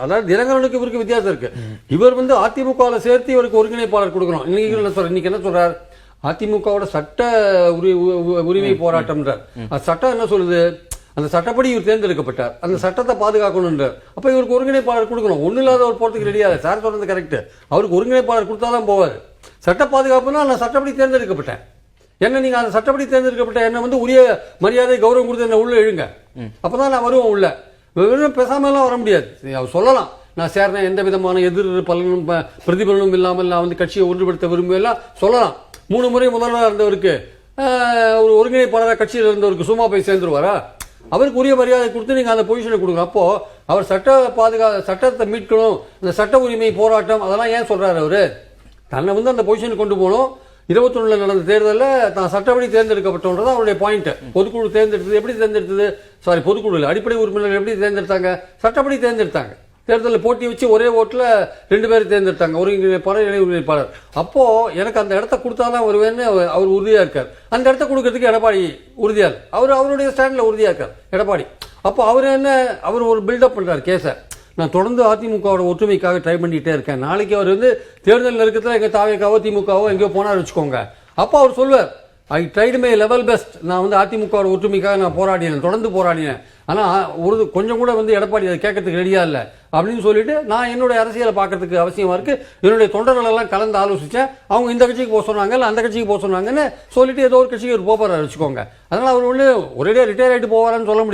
அதாவது தினகரனுக்கு இவருக்கு வித்தியாசம் இருக்கு. இவர் வந்து அதிமுகவில் சேர்த்து இவருக்கு ஒருங்கிணைப்பாளர் கொடுக்கணும். இன்னைக்கு என்ன சொல்ற இன்னைக்கு என்ன சொல்றார்? அதிமுகவோட சட்ட உரி- உரிமை போராட்டம்ன்றார். சட்டம் என்ன சொல்லுது? அந்த சட்டப்படி இவர் தேர்ந்தெடுக்கப்பட்டார். அந்த சட்டத்தை பாதுகாக்கணுன்றார் அப்ப இவருக்கு ஒருங்கிணைப்பாளர் கொடுக்கணும். ஒண்ணு இல்லாத ஒரு போறதுக்கு ரெடியாக சார் சொன்னது கரெக்ட் அவருக்கு ஒருங்கிணைப்பாளர் கொடுத்தாதான் போவார். சட்ட பாதுகாப்புனா நான் சட்டப்படி தேர்ந்தெடுக்கப்பட்டேன். என்ன நீங்க அந்த சட்டப்படி தேர்ந்தெடுக்கப்பட்ட என்ன வந்து உரிய மரியாதை கௌரவம் கொடுத்து என்ன உள்ள எழுங்க அப்பதான் நான் வருவேன் உள்ள. வெறும் பேசாமலாம் வர முடியாது. அவர் சொல்லலாம். நான் சேர்றேன் எந்த விதமான எதிர் பலனும் ப- பிரதிபலனும் இல்லாமல் நான் வந்து கட்சியை ஒன்றுபடுத்த விரும்பலாம் சொல்லலாம். மூணு முறை முதல்வராக இருந்தவருக்கு ஒரு ஒருங்கிணைப்பாளராக கட்சியில் இருந்தவருக்கு சும்மா போய் சேர்ந்துருவாரா? அவருக்கு உரிய மரியாதை கொடுத்து நீங்கள் அந்த பொசிஷனை கொடுங்க. அப்போ அவர் சட்ட பாதுகா சட்டத்தை மீட்கணும் இந்த சட்ட உரிமை போராட்டம் அதெல்லாம் ஏன் சொல்கிறார் அவர்? தன்னை வந்து அந்த பொசிஷனுக்கு கொண்டு போகணும். இருபத்தொன்னுல நடந்த தேர்தலில் தான் சட்டப்படி தேர்ந்தெடுக்கப்பட்டோன்றது அவருடைய பாயிண்ட் பொதுக்குழு தேர்ந்தெடுத்தது எப்படி தேர்ந்தெடுத்தது? சாரி பொதுக்குழு அடிப்படை உறுப்பினர்கள் எப்படி தேர்ந்தெடுத்தாங்க? சட்டப்படி தேர்ந்தெடுத்தாங்க. தேர்தலில் போட்டி வச்சு ஒரே ஓட்டில் ரெண்டு பேர் தேர்ந்தெடுத்தாங்க. ஒருங்கிணைப்பாளர் இணை ஒருங்கிணைப்பாளர் அப்போது எனக்கு அந்த இடத்த கொடுத்தாதான் வருவேன்னு அவர் அவர் இருக்கார். அந்த இடத்த கொடுக்கறதுக்கு எடப்பாடி உறுதியாக அவர் அவருடைய ஸ்டாண்டில் உறுதியாக இருக்கார். எடப்பாடி. அப்போ அவர் என்ன அவர் ஒரு பில்டப் பண்ணுறார் கேஸை. நான் தொடர்ந்து அதிமுகவோட ஒற்றுமைக்காக ட்ரை பண்ணிகிட்டே இருக்கேன். நாளைக்கு அவர் வந்து தேர்தல் நெருக்கத்தில் எங்கள் தாவேக்காவோ திமுகவோ எங்கேயோ போனார் வச்சுக்கோங்க. அப்போ அவர் சொல்லுவார் I tried my level best நான் வந்து அதிமுகவோட ஒற்றுமைக்காக நான் போராடினேன் தொடர்ந்து போராடினேன். ஆனால் ஒரு கொஞ்சம் கூட வந்து எடப்பாடி அதை கேட்கறதுக்கு ரெடியாக இல்லை. அப்படின்னு சொல்லிட்டு நான் என்னுடைய அரசியலை பார்க்கறதுக்கு அவசியமாக இருக்குது என்னுடைய தொண்டர்களெல்லாம் கலந்து ஆலோசித்தேன் அவங்க இந்த கட்சிக்கு போக சொன்னாங்க இல்லை அந்த கட்சிக்கு போக சொன்னாங்கன்னு சொல்லிட்டு ஏதோ ஒரு கட்சிக்கு ஒரு போகிறார் வச்சுக்கோங்க. அதனால் அவர் ஒன்று ஒரேடியாக ரிட்டையர் ஆகிட்டு போவாரான்னு சொல்ல முடியாது.